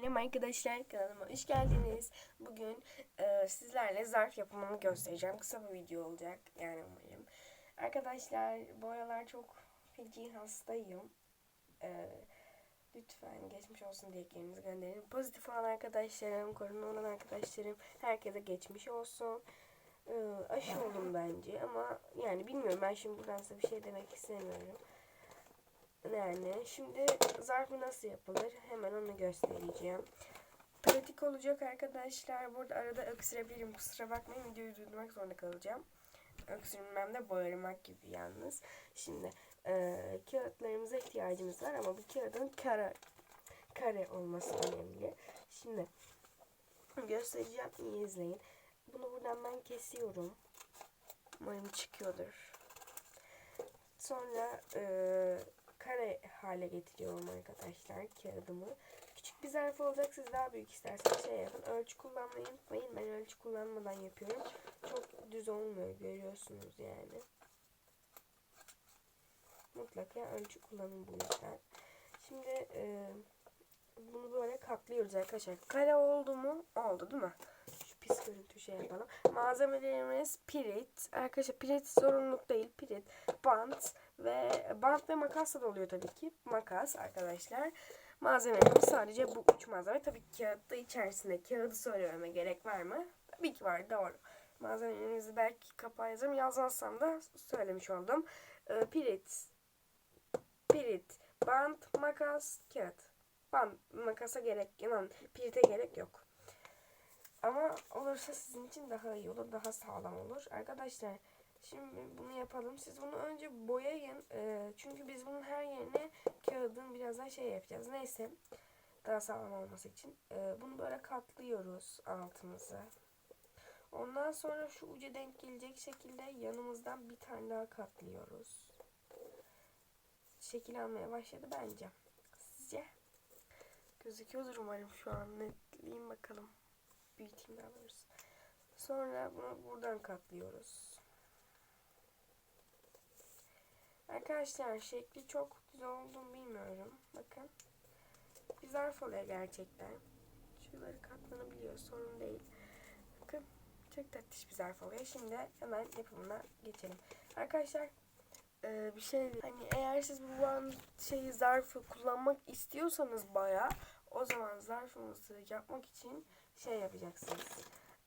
Selam arkadaşlar kanalıma hoş geldiniz. Bugün e, sizlerle zarf yapımını göstereceğim. Kısa bir video olacak yani umarım. Arkadaşlar bu aralar çok feci hastayım. E, lütfen geçmiş olsun dileklerinizi gönderin. Pozitif olan arkadaşlarım, korona olan arkadaşlarım herkese geçmiş olsun. E, aşı olun bence ama yani bilmiyorum ben şimdi buradan size bir şey demek istemiyorum. Yani şimdi zarfı nasıl yapılır hemen onu göstereceğim. Pratik olacak arkadaşlar. Burada arada öksürebilirim. Kusura bakmayın videoyu durdurmak zorunda kalacağım. Öksürmem de bağırmak gibi yalnız. Şimdi e, kağıtlarımıza ihtiyacımız var ama bu kağıdın kare, kare olması önemli. Şimdi göstereceğim iyi izleyin. Bunu buradan ben kesiyorum. Umarım çıkıyordur. Sonra e, kare hale getiriyorum arkadaşlar kağıdımı. Küçük bir zarf olacak. Siz daha büyük isterseniz şey yapın. Ölçü kullanmayı unutmayın. Ben ölçü kullanmadan yapıyorum. Çok düz olmuyor. Görüyorsunuz yani. Mutlaka ölçü kullanın bu yüzden. Şimdi e, bunu böyle katlıyoruz arkadaşlar. Kare oldu mu? Oldu değil mi? Pis görüntü şey yapalım. Malzemelerimiz pirit. Arkadaşlar pirit zorunluluk değil. Pirit, bant ve bant ve makas da oluyor tabii ki. Makas arkadaşlar. Malzemelerimiz sadece bu üç malzeme. Tabii kağıtta içerisinde kağıdı söylememe gerek var mı? Tabii ki var doğru. Malzemelerimizi belki kapağı yazarım. Yazmazsam da söylemiş oldum. Ee, pirit, pirit, bant, makas, kağıt. Bant, makasa gerek, yani pirite gerek yok. Ama olursa sizin için daha iyi olur, daha sağlam olur. Arkadaşlar şimdi bunu yapalım. Siz bunu önce boyayın. Ee, çünkü biz bunun her yerine kağıdın birazdan şey yapacağız. Neyse daha sağlam olması için. Ee, bunu böyle katlıyoruz altımızı. Ondan sonra şu uca denk gelecek şekilde yanımızdan bir tane daha katlıyoruz. Şekil almaya başladı bence. Sizce? Gözüküyordur umarım şu an. Netleyeyim bakalım büyüteyim daha doğrusu. Sonra bunu buradan katlıyoruz. Arkadaşlar şekli çok güzel oldu mu bilmiyorum. Bakın. Bir zarf oluyor gerçekten. Şuraları katlanabiliyor sorun değil. Bakın çok tatlış bir zarf oluyor. Şimdi hemen yapımına geçelim. Arkadaşlar e, bir şey hani eğer siz bu an şeyi zarfı kullanmak istiyorsanız baya o zaman zarfımızı yapmak için şey yapacaksınız.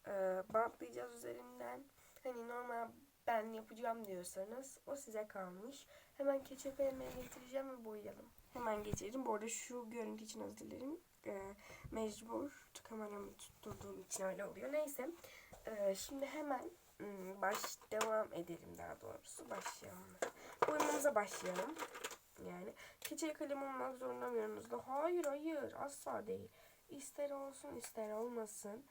E, bantlayacağız üzerinden. Hani normal ben yapacağım diyorsanız o size kalmış. Hemen keçe kalemine getireceğim ve boyayalım. Hemen geçelim. Bu arada şu görüntü için özür dilerim. E, mecbur kameramı tutturduğum için öyle oluyor. Neyse. E, şimdi hemen ım, baş devam edelim daha doğrusu. Başlayalım. Boyamamıza başlayalım. Yani keçe kalem olmak zorunda mı yanınızda? Hayır hayır asla değil. İster olsun ister olmasın.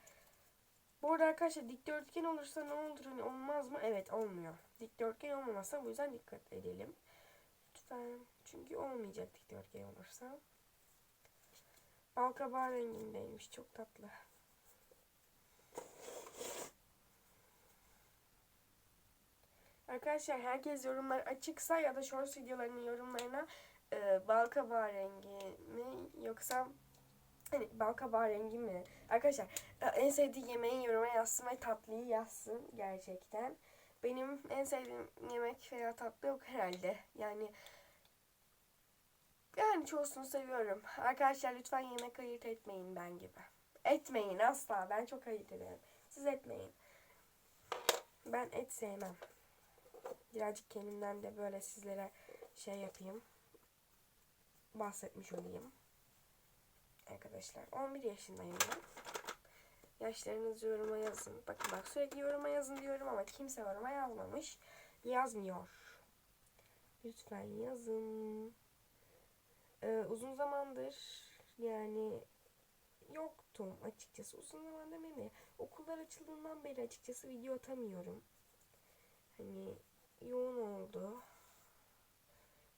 Bu arada arkadaşlar dikdörtgen olursa ne olur hani olmaz mı? Evet olmuyor. Dikdörtgen olmamazsa bu yüzden dikkat edelim. Lütfen. Çünkü olmayacak dikdörtgen olursa. Balkabağı rengindeymiş. Çok tatlı. Arkadaşlar herkes yorumlar açıksa ya da shorts videolarının yorumlarına e, balkabağı rengi mi yoksa hani balkabağı rengi mi? Arkadaşlar e, en sevdiği yemeği yoruma yazsın ve tatlıyı yazsın gerçekten. Benim en sevdiğim yemek veya tatlı yok herhalde. Yani yani çoğusunu seviyorum. Arkadaşlar lütfen yemek ayırt etmeyin ben gibi. Etmeyin asla. Ben çok ayırt ederim. Siz etmeyin. Ben et sevmem. Birazcık kendimden de böyle sizlere şey yapayım. Bahsetmiş olayım. Arkadaşlar 11 yaşındayım ben. Yaşlarınızı yoruma yazın. Bakın bak sürekli yoruma yazın diyorum ama kimse yoruma yazmamış. Yazmıyor. Lütfen yazın. Ee, uzun zamandır yani yoktum açıkçası. Uzun zamandır mi? Okullar açıldığından beri açıkçası video atamıyorum. Hani yoğun oldu.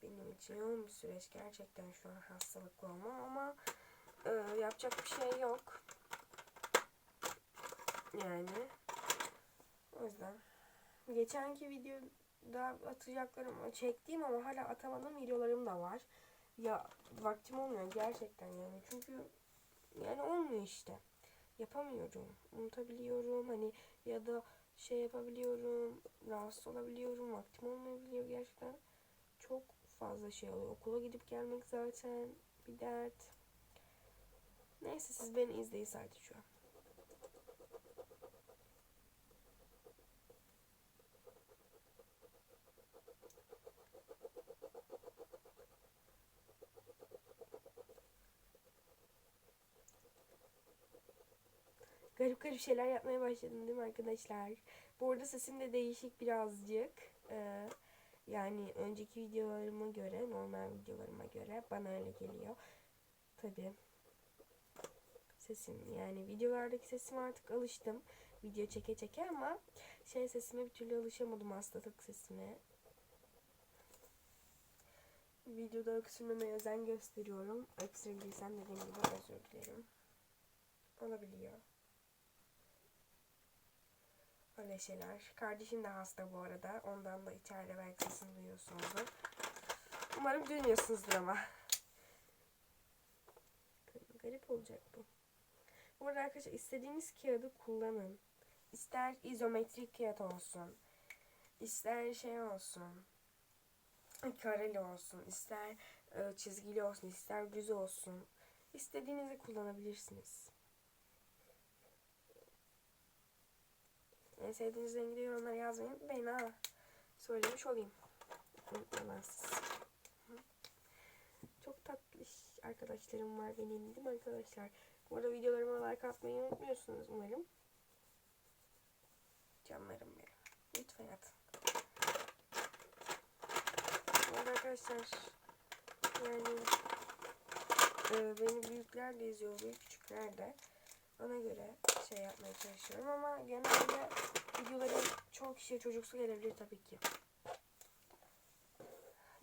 Benim için yoğun bir süreç gerçekten şu an hastalıklı olmam ama e, yapacak bir şey yok. Yani o yüzden geçenki videoda atacaklarım çektiğim ama hala atamadığım videolarım da var. Ya vaktim olmuyor gerçekten yani çünkü yani olmuyor işte. Yapamıyorum. Unutabiliyorum hani ya da şey yapabiliyorum. Rahatsız olabiliyorum. Vaktim olmayabiliyor gerçekten. Çok fazla şey oluyor. Okula gidip gelmek zaten bir dert. Neyse siz beni izleyin sadece şu an. Garip garip şeyler yapmaya başladım değil mi arkadaşlar? Bu arada sesim de değişik birazcık. Ee, yani önceki videolarıma göre, normal videolarıma göre bana öyle geliyor. Tabii. Sesim yani videolardaki sesim artık alıştım. Video çeke çeke ama şey sesime bir türlü alışamadım hastalık sesime. Videoda öksürmemeye özen gösteriyorum. Öksürdüysem dediğim gibi özür dilerim. Olabiliyor. Öyle şeyler. Kardeşim de hasta bu arada. Ondan da içeride belki sesini duyuyorsunuzdur. Umarım duymuyorsunuzdur ama. Garip olacak bu. Bu arada arkadaşlar istediğiniz kağıdı kullanın. İster izometrik kağıt olsun. ister şey olsun. Kareli olsun. ister e, çizgili olsun. ister düz olsun. İstediğinizi kullanabilirsiniz. En sevdiğiniz rengi de yorumlara yazmayı unutmayın ha. Söylemiş olayım. Çok tatlı arkadaşlarım var benim değil mi arkadaşlar? Bu arada videolarıma like atmayı unutmuyorsunuz umarım. Canlarım benim. Lütfen atın. Bu arkadaşlar yani e, beni büyükler de izliyor, büyük küçükler de. Ona göre şey yapmaya çalışıyorum ama genelde videoların çoğu kişiye çocuksu gelebilir tabii ki.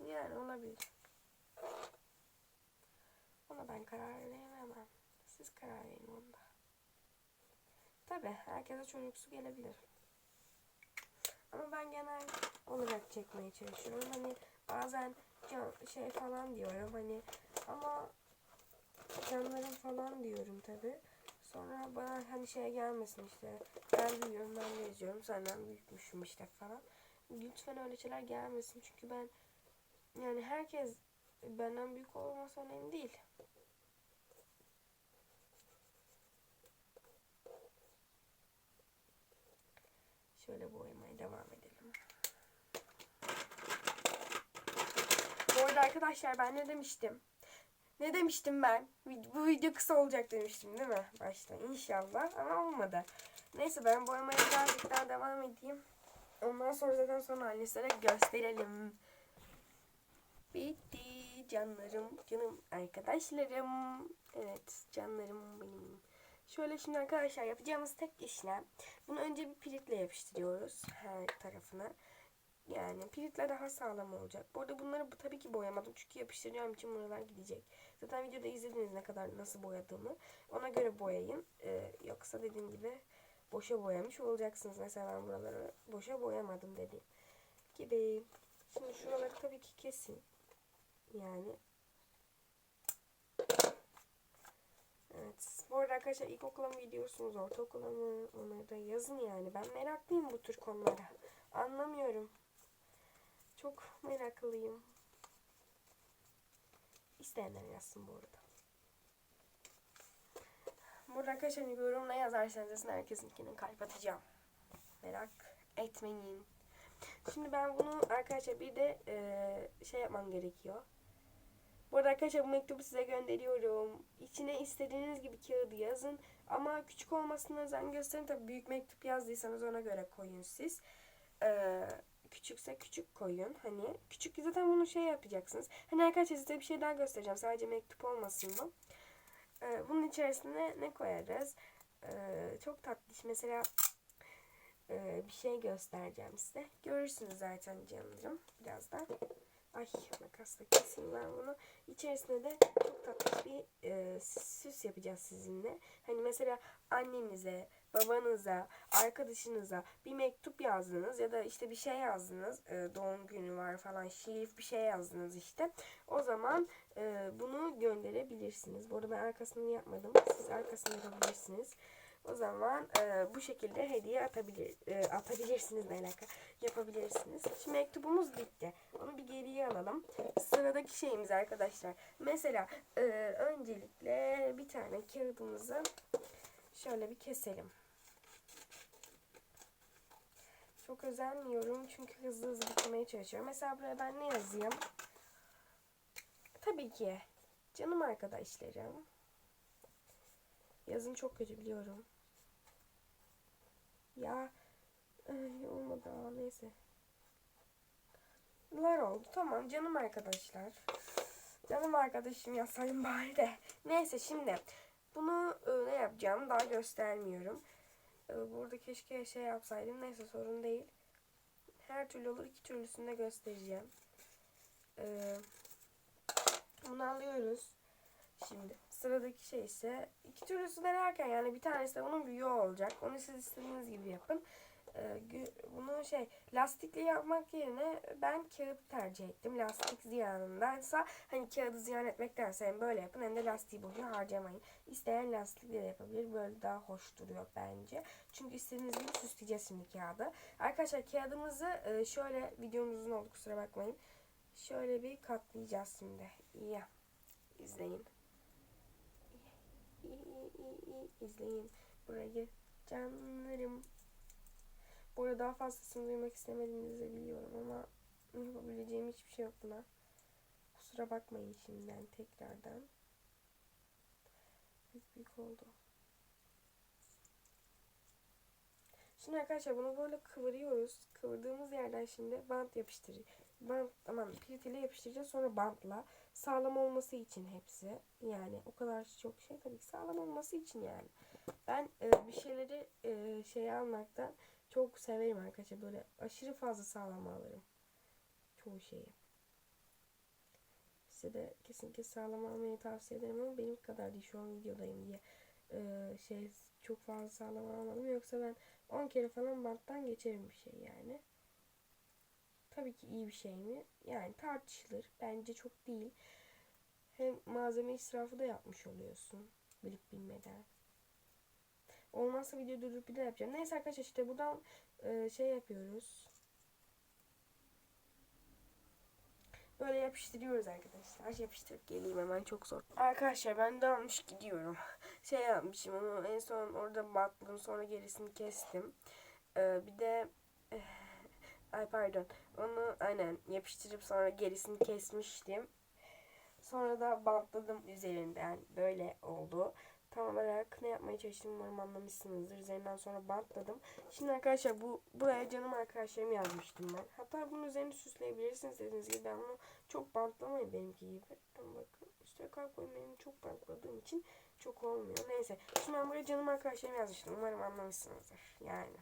Yani olabilir. Ona ben karar veremem. Siz karar verin onda. Tabii herkese çocuksu gelebilir. Ama ben genel olarak çekmeye çalışıyorum. Hani bazen şey falan diyorum hani ama canlarım falan diyorum tabii. Sonra bana hani şey gelmesin işte. Ben büyüyorum ben de yazıyorum. Senden büyükmüşüm işte falan. Lütfen öyle şeyler gelmesin. Çünkü ben yani herkes benden büyük olması önemli değil. Şöyle boyamaya devam edelim. Bu arada arkadaşlar ben ne demiştim? Ne demiştim ben? Bu video kısa olacak demiştim değil mi? Başta inşallah ama olmadı. Neyse ben boyamaya birazcık daha devam edeyim. Ondan sonra zaten son halini gösterelim. Bitti canlarım, canım arkadaşlarım. Evet canlarım. Şöyle şimdi arkadaşlar yapacağımız tek işlem. Bunu önce bir piritle yapıştırıyoruz her tarafına. Yani piritle daha sağlam olacak. Bu arada bunları bu tabii ki boyamadım. Çünkü yapıştıracağım için buralar gidecek. Zaten videoda izlediniz ne kadar nasıl boyadığımı. Ona göre boyayın. Ee, yoksa dediğim gibi boşa boyamış olacaksınız. Mesela ben buraları boşa boyamadım dediğim gibi. Şimdi şuraları tabii ki kesin. Yani Evet. Bu arada arkadaşlar ilkokula mı gidiyorsunuz, ortaokula mı? Onları da yazın yani. Ben meraklıyım bu tür konulara. Anlamıyorum. Çok meraklıyım. İsteyenler yazsın bu arada. Burada arkadaşlar yorumla yazarsanız yazın herkesinkini kalp atacağım. Merak etmeyin. Şimdi ben bunu arkadaşlar bir de e, şey yapmam gerekiyor. Bu arada arkadaşlar bu mektubu size gönderiyorum. İçine istediğiniz gibi kağıdı yazın. Ama küçük olmasına özen gösterin. Tabii büyük mektup yazdıysanız ona göre koyun siz. Ee, küçükse küçük koyun. Hani küçük zaten bunu şey yapacaksınız. Hani arkadaşlar size bir şey daha göstereceğim. Sadece mektup olmasın bu. Ee, bunun içerisine ne koyarız? Ee, çok tatlış. Mesela e, bir şey göstereceğim size. Görürsünüz zaten canlarım birazdan. Ay makasla keseyim ben bunu. İçerisine de çok tatlı bir e, süs yapacağız sizinle. Hani mesela annenize, babanıza, arkadaşınıza bir mektup yazdınız ya da işte bir şey yazdınız. e, doğum günü var falan şiir bir şey yazdınız işte. O zaman e, bunu gönderebilirsiniz. Bu arada ben arkasını yapmadım. Siz arkasını yapabilirsiniz. O zaman e, bu şekilde hediye atabilir e, atabilirsiniz ne alaka yapabilirsiniz. Şimdi mektubumuz bitti. Onu bir geriye alalım. Sıradaki şeyimiz arkadaşlar. Mesela e, öncelikle bir tane kağıdımızı şöyle bir keselim. Çok özenmiyorum çünkü hızlı hızlı bitirmeye çalışıyorum. Mesela buraya ben ne yazayım? Tabii ki canım arkadaşlarım. Yazın çok kötü biliyorum. Ya ay, olmadı aa, neyse. Lar oldu tamam canım arkadaşlar. Canım arkadaşım yazsayım bari de. Neyse şimdi bunu e, ne yapacağım daha göstermiyorum. E, burada keşke şey yapsaydım neyse sorun değil. Her türlü olur iki türlüsünü de göstereceğim. E, bunu alıyoruz. Şimdi sıradaki şey ise iki türlüsü derken yani bir tanesi de bunun büyüğü olacak. Onu siz istediğiniz gibi yapın. Ee, bunu şey lastikli yapmak yerine ben kağıt tercih ettim. Lastik ziyanındansa hani kağıdı ziyan etmektense hem böyle yapın hem de lastiği boşuna harcamayın. İsteyen lastikle de yapabilir. Böyle daha hoş duruyor bence. Çünkü istediğiniz gibi süsleyeceğiz şimdi kağıdı. Arkadaşlar kağıdımızı e, şöyle videomuz uzun oldu kusura bakmayın. Şöyle bir katlayacağız şimdi. İyi. İzleyin. İyi, iyi, iyi, iyi. İzleyin. Burayı canlarım. Bu arada daha fazlasını duymak istemediğinizi biliyorum ama yapabileceğim hiçbir şey yok buna. Kusura bakmayın şimdiden tekrardan. Büyük büyük oldu. Şimdi arkadaşlar bunu böyle kıvırıyoruz. Kıvırdığımız yerden şimdi bant yapıştıracağız. Bant aman pirit ile yapıştıracağız sonra bantla. Sağlam olması için hepsi. Yani o kadar çok şey tabii ki sağlam olması için yani. Ben e, bir şeyleri e, şey almaktan çok severim arkadaşlar. Böyle aşırı fazla sağlam alırım. Çoğu şeyi. Size de kesinlikle sağlam almayı tavsiye ederim ama benim kadar değil şu an videodayım diye ee, şey çok fazla sağlam almadım. Yoksa ben 10 kere falan banttan geçerim bir şey yani. Tabii ki iyi bir şey mi? Yani tartışılır. Bence çok değil. Hem malzeme israfı da yapmış oluyorsun. Bilip bilmeden. Olmazsa video durdurup bir de yapacağım. Neyse arkadaşlar işte buradan e, şey yapıyoruz. Böyle yapıştırıyoruz arkadaşlar. Yapıştırıp geleyim hemen çok zor. Arkadaşlar ben de almış gidiyorum. Şey yapmışım onu en son orada battım sonra gerisini kestim. Ee, bir de ay pardon onu aynen yapıştırıp sonra gerisini kesmiştim. Sonra da bantladım üzerinden. Böyle oldu tam olarak ne yapmaya çalıştığımı umarım anlamışsınızdır. Üzerinden sonra bantladım. Şimdi arkadaşlar bu buraya canım arkadaşlarım yazmıştım ben. Hatta bunun üzerini süsleyebilirsiniz dediğiniz gibi. Ben bunu çok bantlamayın benimki gibi. Ama bakın üstüne kalp benim çok bantladığım için çok olmuyor. Neyse. Şimdi ben buraya canım arkadaşlarım yazmıştım. Umarım anlamışsınızdır. Yani.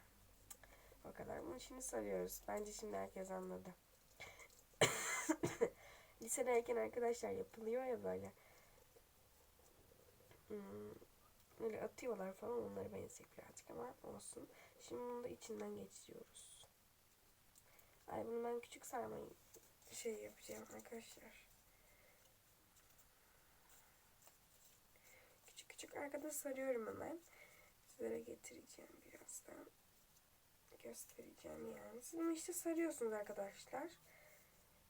O kadar. Bunu şimdi sarıyoruz. Bence şimdi herkes anladı. Lisedeyken arkadaşlar yapılıyor ya böyle. Hmm, böyle atıyorlar falan onları benzeyecek birazcık ama olsun. Şimdi bunu da içinden geçiriyoruz. Ay bunu ben küçük sarmayı şey yapacağım arkadaşlar. Küçük küçük arkada sarıyorum hemen. Sizlere getireceğim birazdan. Göstereceğim yani. Siz işte sarıyorsunuz arkadaşlar.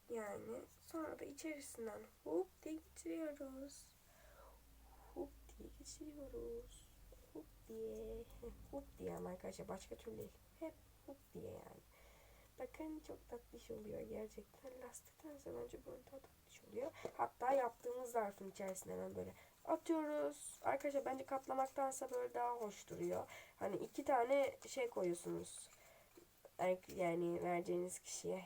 Yani sonra da içerisinden hop diye geçiriyoruz diye geçiriyoruz. Hop diye. Hop diye ama arkadaşlar başka türlü değil. Hep hop diye yani. Bakın çok tatlış oluyor gerçekten. Lastiktense bence böyle daha tatlış oluyor. Hatta yaptığımız zarfın içerisine hemen böyle atıyoruz. Arkadaşlar bence katlamaktansa böyle daha hoş duruyor. Hani iki tane şey koyuyorsunuz. Yani vereceğiniz kişiye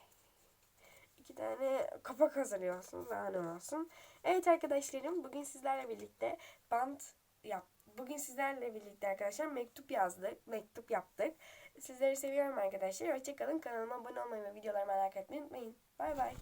iki tane kapak hazırlıyorsunuz. Daha ne olsun. Evet arkadaşlarım bugün sizlerle birlikte bant yap. Bugün sizlerle birlikte arkadaşlar mektup yazdık. Mektup yaptık. Sizleri seviyorum arkadaşlar. Hoşçakalın. Kanalıma abone olmayı ve videolarımı merak etmeyi unutmayın. Bay bay.